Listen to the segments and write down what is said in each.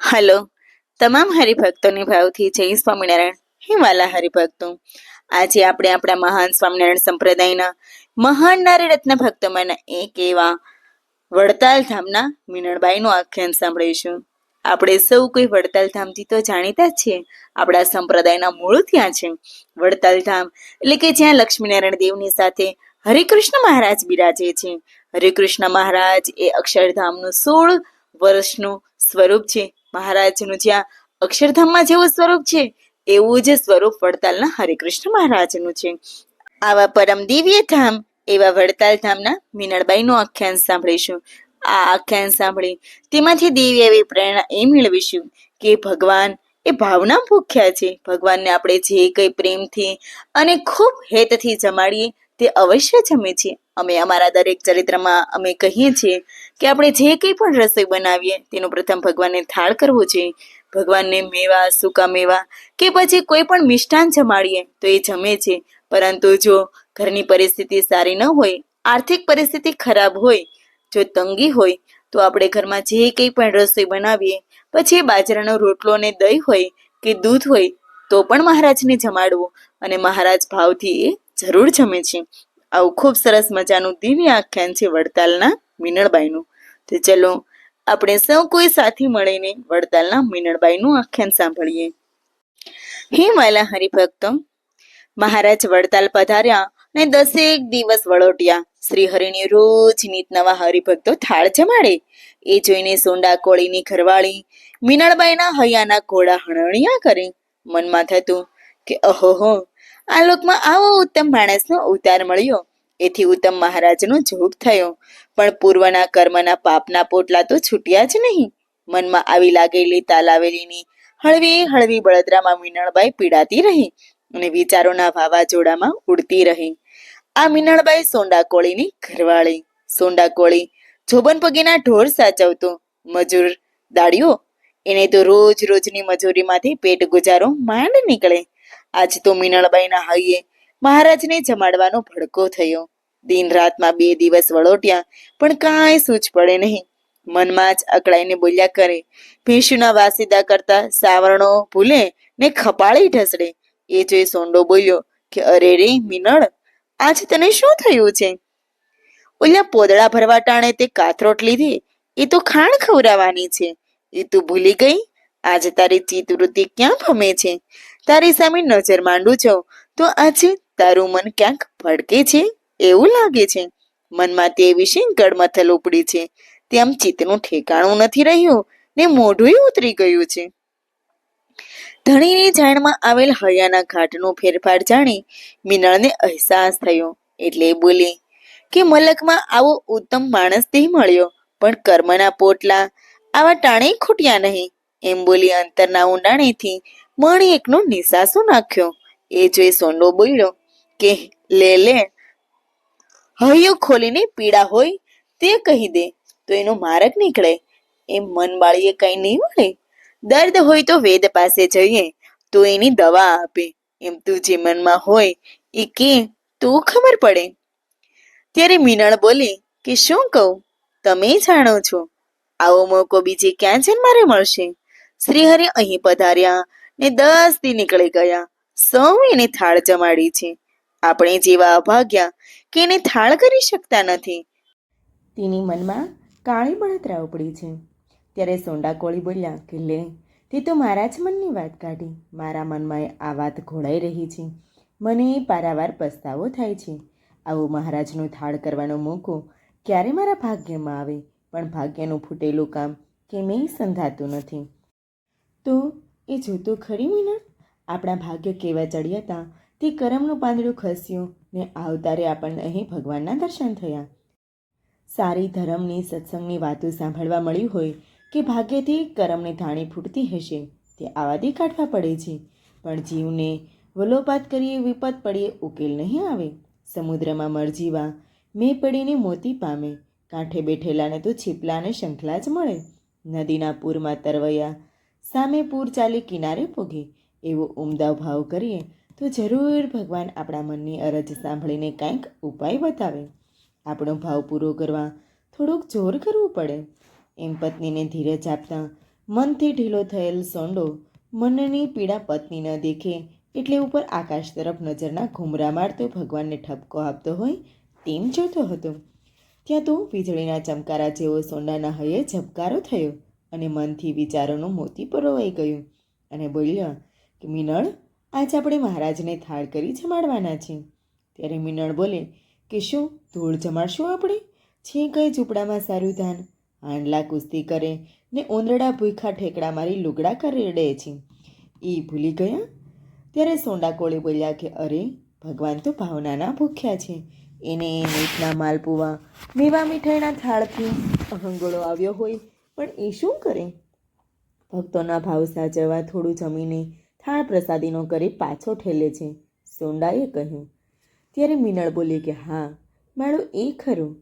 Hello. તમામ હરિભક્તોની ભાવથી જય સ્વામિનારાયણ. હે વાલા હરિભક્તો, આજે આપણે આપણા મહાન સ્વામિનારાયણ સંપ્રદાયના મહાન નારી રત્ન ભક્તોમાંના એક એવા વડતાલ ધામના મીનળબાઈનું આખ્યાન સાંભળીશું. આપણે સૌ કોઈ વડતાલ ધામથી તો જાણીતા જ છીએ. આપણા સંપ્રદાયના મૂળ ત્યાં છે. વડતાલ ધામ એટલે કે જ્યાં લક્ષ્મીનારાયણ દેવની સાથે હરિકૃષ્ણ મહારાજ બિરાજે છે. હરિકૃષ્ણ મહારાજ એ અક્ષરધામનું સોળ વર્ષનું સ્વરૂપ છે. મહારાજનું જ્યાં અક્ષરધામમાં જેવું સ્વરૂપ છે, એવું જ સ્વરૂપ વડતાલના હરિકૃષ્ણ મહારાજનું છે. આવા પરમ દિવ્ય ધામ, એવા વડતાલ ધામના મીનળબાઈનું આખ્યાન સાંભળીશું. આ આખ્યાન સાંભળી તેમાંથી દેવી એવી પ્રેરણા એ મેળવીશું કે ભગવાન એ ભાવના ભૂખ્યા છે. ભગવાનને આપણે જે કંઈ પ્રેમથી અને ખૂબ હેતથી જમાડીએ તે અવશ્ય જમે છે અમે અમારા દરેક ચરિત્રમાં અમે કહીએ છીએ કે આપણે જે કંઈ પણ રસોઈ બનાવીએ, તેનું પ્રથમ ભગવાનને થાળ કરવો જોઈએ. ભગવાનને મેવા, સૂકા મેવા કે પછી કોઈ પણ મિષ્ટાન જમાડીએ તો એ જમે છે. પરંતુ જો ઘરની પરિસ્થિતિ સારી ન હોય, આર્થિક પરિસ્થિતિ ખરાબ હોય, જો તંગી હોય, તો આપણે ઘરમાં જે કંઈ પણ રસોઈ બનાવીએ, પછી બાજરાનો રોટલો ને દહીં હોય કે દૂધ હોય, તો પણ મહારાજને જમાડવું. અને મહારાજ ભાવથી એ જરૂર જમે છે. આવું ખૂબ સરસ મજાનું દિવ્ય આખ્યાન છે વડતાલના મીનળબાઈનું. તો ચલો, આપણે સૌ કોઈ સાથે મળીને વડતાલના મીનળબાઈનું આખ્યાન સાંભળીએ. હે વાલા હરિભક્તો, મહારાજ વડતાલ પધાર્યા ને દસેક દિવસ વળોટ્યા. શ્રી હરિની રોજ નીત નવા હરિભક્તો થાળ જમાડે. એ જોઈને સોંડા કોળીની ઘરવાળી મીનળબાઈના હૈયાના ઘોડા હણણિયા કરે. મનમાં થતું કે અહોહો આ લોકમાં આવો ઉત્તમ માણસનો અવતાર મળ્યો. એથી ઉત્તમ મહારાજનો જોગ થયો. પણ પૂર્વના કર્મના પાપના પોટલા તો છૂટ્યા જ નહીં. મનમાં આવી લાગેલી તાલાવેલીની હળવી હળવી બળદરામાં મીનળબાઈ પીડાતી રહી અને વિચારોના વાવાઝોડામાં ઉડતી રહી. આ મીનળબાઈ સોંડા કોળીની ઘરવાળી. સોંડા કોળી જોબન પગીના ઢોર સાચવતો. મજૂર દાડિયો એને તો રોજ રોજની મજૂરીમાંથી પેટ ગુજારો માંડ નીકળે. આજ તો મીનળબાઈના હૈયે મહારાજને જમાડવાનો ભડકો થયો. દિન રાતમાં બે દિવસ વળોટ્યા, પણ કાંઈ સૂચ પડે નહીં. મનમાં જ અકળાઈને બોલ્યા કરે, ભેંસુના વાસીદા કરતા સાવરણો ભૂલે ને ખપાળી ઢસડે. એ જોઈ સોંડો બોલ્યો કે, અરે રે મીનળ, આજ તને શું થયું છે? ઓલ્યા પોદળા ભરવા ટાણે તે કાથરોટ લીધી, એ તો ખાણ ખવડાવવાની છે. એ તું ભૂલી ગઈ? આજે તારી ચિત્તવૃત્તિ ક્યાં ભમે છે? તારી સામે નજર માંડું છું. તો આજે તારું મન ક્યાંક ભડકે છે? એવું લાગે છે. મનમાં તે વિશે ગડમથલ ઉપડી છે. તેમ ચિત્તનું ઠેકાણું નથી રહ્યું ને મોઢું ઉતરી ગયું છે. ધણીની જાણમાં આવેલ હૈયાના ઘાટનો ફેરફાર જાણી મિનળને અહેસાસ થયો. એટલે બોલી, કે મલકમાં આવો ઉત્તમ માણસ તે મળ્યો, પણ કર્મના પોટલા આવા ટાણે ખૂટ્યા નહીં. એમ બોલી અંતરના ઊંડાણેથી મણી એકનો નિસાસો નાખ્યો. એ જોઈ સોંડો બોલ્યો, કે લે લે. હૈયો ખોલીને પીડા હોય તે કહી દે, તો એનો માર્ગ નીકળે. એમ મન બાળીએ કઈ નહીં મળે દર્દ હોય તો વેદ પાસે જઈએ, તો એની દવા આપે. એમ તું જે મનમાં હોય, એ કે તો ખબર પડે. ત્યારે મીનળ બોલી, કે શું કહું? તમે જાણો છો. આવો મોકો બીજે ક્યાં છે મારે મળશે? શ્રીહરિ અહીં પધાર્યા ને દસ દી નીકળી ગયા. સૌ એને થાળ જમાડી છે. આપણે જેવા અભાગ્યા કે એને થાળ કરી શકતા નથી. તેની મનમાં કાળી બળતરા ઉપડી છે. ત્યારે સોંડા કોળી બોલ્યા કે લે તે તો મારા જ મનની વાત કાઢી. મારા મનમાં આ વાત ઘોળાઈ રહી છે. મને પારાવાર પસ્તાવો થાય છે. આવો મહારાજનો થાળ કરવાનો મોકો ક્યારે મારા ભાગ્યમાં આવે? પણ ભાગ્યનું ફૂટેલું કામ કેમેય સંધાતું નથી. તો એ જોતો ખરી મીના આપણા ભાગ્ય કેવા ચડ્યા હતા તે કરમનું પાંદડું ખસ્યું ને આવતારે આપણને અહીં ભગવાનના દર્શન થયા. સારી ધર્મની સત્સંગની વાતો સાંભળવા મળ્યું હોય કે ભાગ્યથી કરમની ધાણી ફૂટતી હશે, તે આવાથી કાઢવા પડે છે. પણ જીવને વલોપાત કરીએ વિપત પડીએ ઉકેલ નહીં આવે. સમુદ્રમાં મરજીવા મેં પડીને મોતી પામે. કાંઠે બેઠેલાને તો છીપલા અને શંખલા જ મળે. નદીના પૂરમાં તરવૈયા સામે પૂર ચાલી કિનારે પોગે. એવો ઉમદા ભાવ કરીએ તો જરૂર ભગવાન આપણા મનની અરજ સાંભળીને કાંઈક ઉપાય બતાવે. આપણો ભાવ પૂરો કરવા થોડુંક જોર કરવું પડે. એમ પત્નીને ધીરજ આપતા મનથી ઢીલો થયેલ સોંડો મનની પીડા પત્ની ન દેખે એટલે ઉપર આકાશ તરફ નજરના ઘૂમરા મારતો ભગવાનને ઠપકો આપતો હોય તેમ જોતો હતો. ત્યાં તો વીજળીના ચમકારા જેવો સોંડાના હૈયે ઝબકારો થયો. અને મનથી વિચારોનું મોતી પરોવાઈ ગયું. અને બોલ્યા, કે મિનળ, આજ આપણે મહારાજને થાળ કરી જમાડવાના છે. ત્યારે મિનળ બોલે, કે શું, ધૂળ જમાડશું આપણે? છે કઈ ઝૂંપડામાં સારું ધાન? હાંડલા કુસ્તી કરે ને ઓંદરડા ભૂખા ઠેકડા મારી લુગડા કરડે છે. એ ભૂલી ગયા? ત્યારે સોંડા કોળે બોલ્યા કે, અરે, ભગવાન તો ભાવનાના ભૂખ્યા છે. એને મીઠના માલપુવા મેવા મીઠાઈના થાળથી અહંગોળો આવ્યો હોય પણ એ શું કરે? ભક્તોના ભાવ સાચવવા થોડું જમીને થાળ પ્રસાદીનો કરી પાછો ઠેલે છે, સોંડાએ કહ્યું. ત્યારે મીનળ બોલી કે, હા, માળું એ ખરું.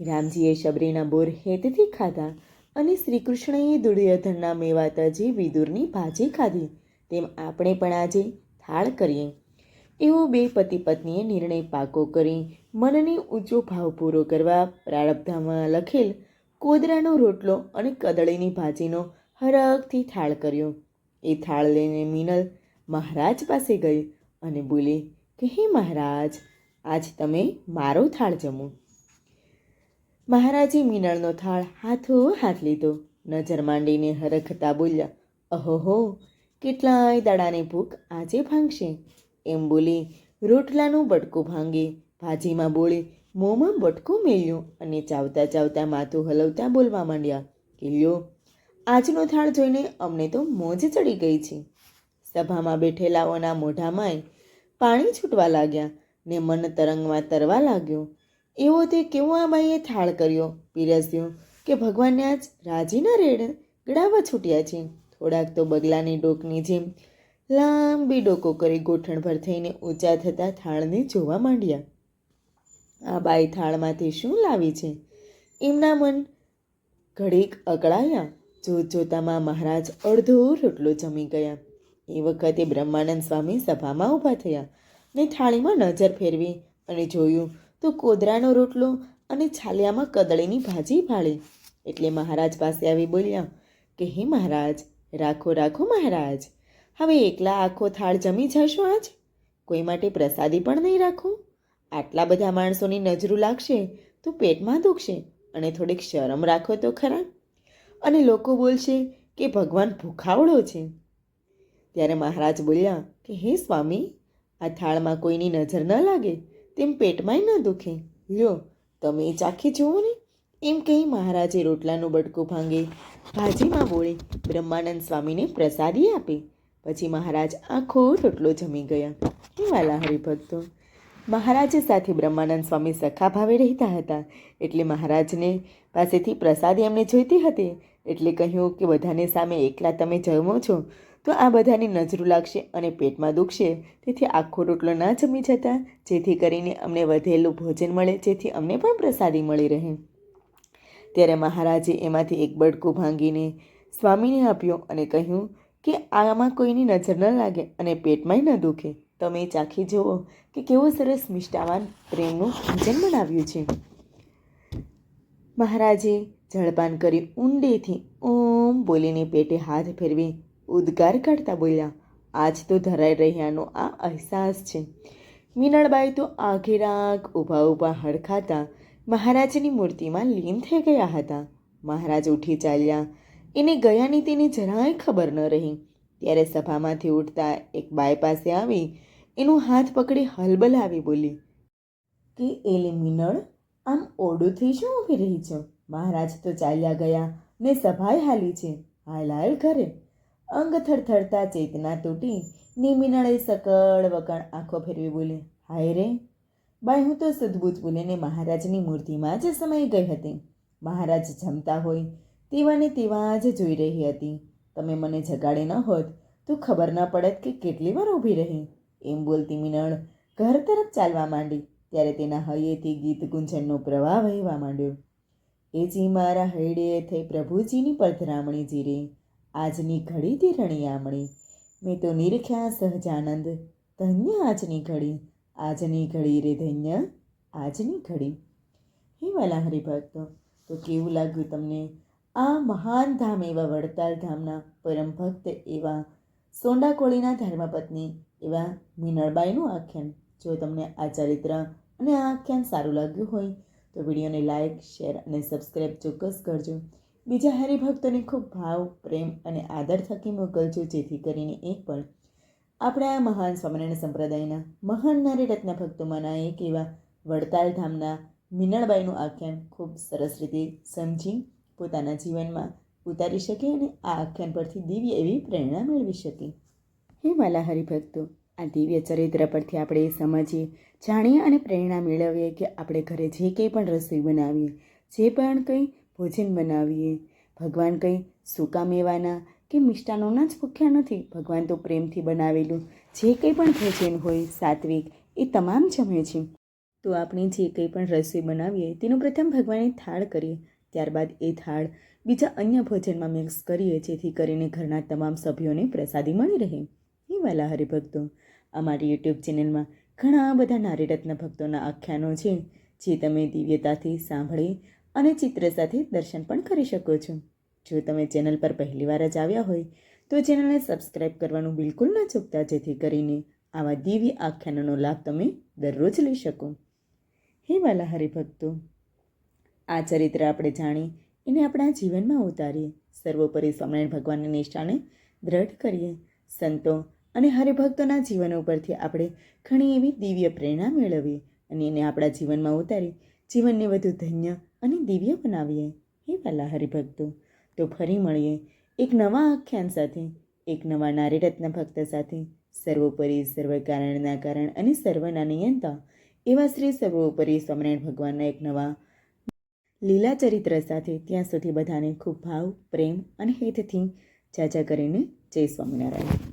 રામજીએ શબરીના બોર હેતથી ખાધા અને શ્રીકૃષ્ણએ દુર્યોધનના મેવાતા જે વિદુરની ભાજી ખાધી, તેમ આપણે પણ આજે થાળ કરીએ. એવો બે પતિ પત્નીએ નિર્ણય પાકો કરી મનને ઊંચો ભાવ પૂરો કરવા પ્રારબ્ધમાં લખેલ કોદરાનો રોટલો અને કદળીની ભાજીનો હરખથી થાળ કર્યો. એ થાળ લઈને મિનલ મહારાજ પાસે ગઈ અને બોલી, કે હે મહારાજ, આજ તમે મારો થાળ જમો. મહારાજે મિનળનો થાળ હાથો હાથ લીધો. નજર માંડીને હરખતા બોલ્યા અહોહો કેટલાય દાડાની ભૂખ આજે ભાંગશે. એમ બોલી, રોટલાનું બટકું ભાંગી, ભાજીમાં બોળી મોંમાં બટકું મેલ્યું અને ચાવતા ચાવતા માથું હલવતા બોલવા માંડ્યા કિલ્યો આજનો થાળ જોઈને અમને તો મોજ ચડી ગઈ છે. સભામાં બેઠેલાઓના મોઢામાંય પાણી છૂટવા લાગ્યા ને મન તરંગમાં તરવા લાગ્યું. એવો તે કેવો આ બાઈએ થાળ કર્યો? પીરસ્યો કે ભગવાનને આજ રાજીના રેડ ગળાવા છૂટ્યા છે. થોડાક તો બગલાની ડોકની જેમ લાંબી ડોકો કરી ગોઠણભર થઈને ઊંચા થતા થાળને જોવા માંડ્યા. આ બાઈ થાળમાંથી શું લાવી છે? એમના મન ઘડીક અકળાયા. જોત જોતામાં મહારાજ અડધો રોટલો જમી ગયા. એ વખતે બ્રહ્માનંદ સ્વામી સભામાં ઊભા થયા ને થાળીમાં નજર ફેરવી અને જોયું તો કોદરાનો રોટલો અને છાલિયામાં કદળીની ભાજી ફાળી એટલે મહારાજ પાસે આવી બોલ્યા, કે હે મહારાજ, રાખો રાખો મહારાજ, હવે એકલા આખો થાળ જમી જશો આજ? કોઈ માટે પ્રસાદી પણ નહીં રાખો? આટલા બધા માણસોની નજરું લાગશે તો પેટમાં દુખશે અને થોડીક શરમ રાખો તો ખરા. અને લોકો બોલશે કે ભગવાન ભૂખાવડો છે. ત્યારે મહારાજ બોલ્યા કે હે સ્વામી, આ થાળમાં કોઈની નજર ન લાગે તેમ પેટમાંય ન દુખે. લ્યો, તમે ચાખી જુઓ ને. એમ કહી મહારાજે રોટલાનું બટકું ભાંગે, ભાજીમાં બોળે બ્રહ્માનંદ સ્વામીને પ્રસાદી આપી. પછી મહારાજ આખો રોટલો જમી ગયા. વાલા હરિભક્તો મહારાજ સાથે બ્રહ્માનંદ સ્વામી સખા ભાવે રહેતા હતા. એટલે મહારાજને પાસેથી પ્રસાદી એમને જોઈતી હતી. એટલે કહ્યું કે બધાને સામે એકલા તમે જમો છો. તો આ બધાની નજરું લાગશે અને પેટમાં દુખશે. તેથી આખો રોટલો ના જમી જતા, જેથી કરીને અમને વધેલું ભોજન મળે, જેથી અમને પણ પ્રસાદી મળી રહે. ત્યારે મહારાજે એમાંથી એક બડકું ભાંગીને સ્વામીને આપ્યો અને કહ્યું કે આમાં કોઈની નજર ન લાગે અને પેટમાંય ન દુખે. તમે ચાખી જુઓ કે કેવું સરસ મિષ્ટાવાન પ્રેમનું ભોજન બનાવ્યું છે. મહારાજે જળપાન કરી ઊંડેથી ઓમ બોલીને પેટે હાથ ફેરવી ઉદ્ગાર કાઢતા બોલ્યા, આજ તો ધરાઈ રહ્યાનો આ અહેસાસ છે. મીનળબાઈ તો આઘેરાગ ઊભા ઊભા હડખાતા મહારાજની મૂર્તિમાં લીન થઈ ગયા હતા. મહારાજ ઉઠી ચાલ્યા. એને ગયાની તેને જરાય ખબર ન રહી. ત્યારે સભામાંથી ઉઠતા એક બાય પાસે આવી એનું હાથ પકડી હલબલાવી બોલી, કે એલી મિનળ, આમ ઓડું થઈ શું ઊભી રહી છો? મહારાજ તો ચાલ્યા ગયા ને સભાય હાલી છે, હાલ હાલ ઘરે. અંગ થરથરતા ચેતના તૂટી ને મિનળે સકળ વકણ આંખો ફેરવી બોલી, હાય રે બાઈ હું તો સદભૂત બોલીને મહારાજની મૂર્તિમાં જ સમય ગઈ હતી. મહારાજ જમતા હોય તેવા ને તેવા જ જોઈ રહી હતી. તમે મને જગાડે ન હોત તો ખબર ન પડત કે કેટલી વાર ઊભી રહી. એમ બોલતી મીનળ ઘર તરફ ચાલવા માંડી, ત્યારે તેના હૈયેથી ગીત ગુંજનનો પ્રવાહ વહેવા માંડ્યો. એ જી મારા હૈડે થઈ પ્રભુજીની પધરામણી જીરે, આજની ઘડી તે રણિયામણી મેં તો નિરખ્યા સહજાનંદ, ધન્ય આજની ઘડી આજની ઘડી રે ધન્ય, આજની ઘડી. હે વાલા હરિભક્તો, તો કેવું લાગ્યું તમને? આ મહાન ધામ એવા વડતાલ ધામના પરમ ભક્ત એવા સોંડા કોળીના ધર્મપત્ની એવા મીનળબાઈનું આખ્યાન. જો તમને આ ચરિત્ર અને આ આખ્યાન સારું લાગ્યું હોય, તો વિડીયોને લાઇક શેર અને સબસ્ક્રાઈબ ચોક્કસ કરજો. બીજા હરિભક્તોને ખૂબ ભાવ, પ્રેમ અને આદર થકી મોકલજો, જેથી કરીને એક પણ આપણા આ મહાન સ્વામિનારાયણ સંપ્રદાયના મહાન નારી રત્ન ભક્તોમાંના એક એવા વડતાલ ધામના મીનળબાઈનું આખ્યાન ખૂબ સરસ રીતે સમજી પોતાના જીવનમાં ઉતારી શકે અને આ આખ્યાન પરથી દિવ્ય એવી પ્રેરણા મેળવી શકે. હે વાલા હરિભક્તો, આ દિવ્ય ચરિત્ર પરથી આપણે એ સમજીએ, જાણીએ અને પ્રેરણા મેળવીએ કે આપણે ઘરે જે કંઈ પણ રસોઈ બનાવીએ, જે પણ કંઈ ભોજન બનાવીએ, ભગવાન કંઈ સૂકા મેવાના કે મિષ્ટાનોના જ ભૂખ્યા નથી, ભગવાન તો પ્રેમથી બનાવેલું જે કંઈ પણ ભોજન હોય, સાત્વિક, એ તમામ જમે છે. તો આપણે જે કંઈ પણ રસોઈ બનાવીએ, તેનું પ્રથમ ભગવાનને થાળ કરીએ, ત્યારબાદ એ થાળ બીજા અન્ય ભોજનમાં મિક્સ કરીએ, જેથી કરીને ઘરના તમામ સભ્યોને પ્રસાદી મળી રહે. એ વાલા હરિભક્તો, અમારી યુટ્યુબ ચેનલમાં ઘણા બધા નારીરત્ન ભક્તોના આખ્યાનો છે, જે તમે દિવ્યતાથી સાંભળી અને ચિત્ર સાથે દર્શન પણ કરી શકો છો. જો તમે ચેનલ પર પહેલીવાર જ આવ્યા હોય, તો ચેનલને સબસ્ક્રાઈબ કરવાનું બિલકુલ ન ચૂકતા, જેથી કરીને આવા દિવ્ય આખ્યાનોનો લાભ તમે દરરોજ લઈ શકો. હે વાલા હરિભક્તો, આ ચરિત્ર આપણે જાણી એને આપણા જીવનમાં ઉતારીએ. સર્વોપરી સ્વામિનારાયણ ભગવાનની નિષ્ઠાને દ્રઢ કરીએ. સંતો અને હરિભક્તોના જીવન ઉપરથી આપણે ઘણી એવી દિવ્ય પ્રેરણા મેળવીએ અને એને આપણા જીવનમાં ઉતારી જીવનને વધુ ધન્ય અને દિવ્ય બનાવીએ. હે વાલા હરિભક્તો, તો ફરી મળીએ એક નવા આખ્યાન સાથે, એક નવા નારીરત્ન ભક્ત સાથે, સર્વોપરી સર્વ કારણના કારણ અને સર્વના નિયંતા એવા શ્રી સર્વોપરી સ્વામિનારાયણ ભગવાનના એક નવા લીલા ચરિત્ર સાથે ત્યાં સુધી બધાને ખૂબ ભાવ, પ્રેમ અને હિતથી જાજા કરીને જય સ્વામિનારાયણ.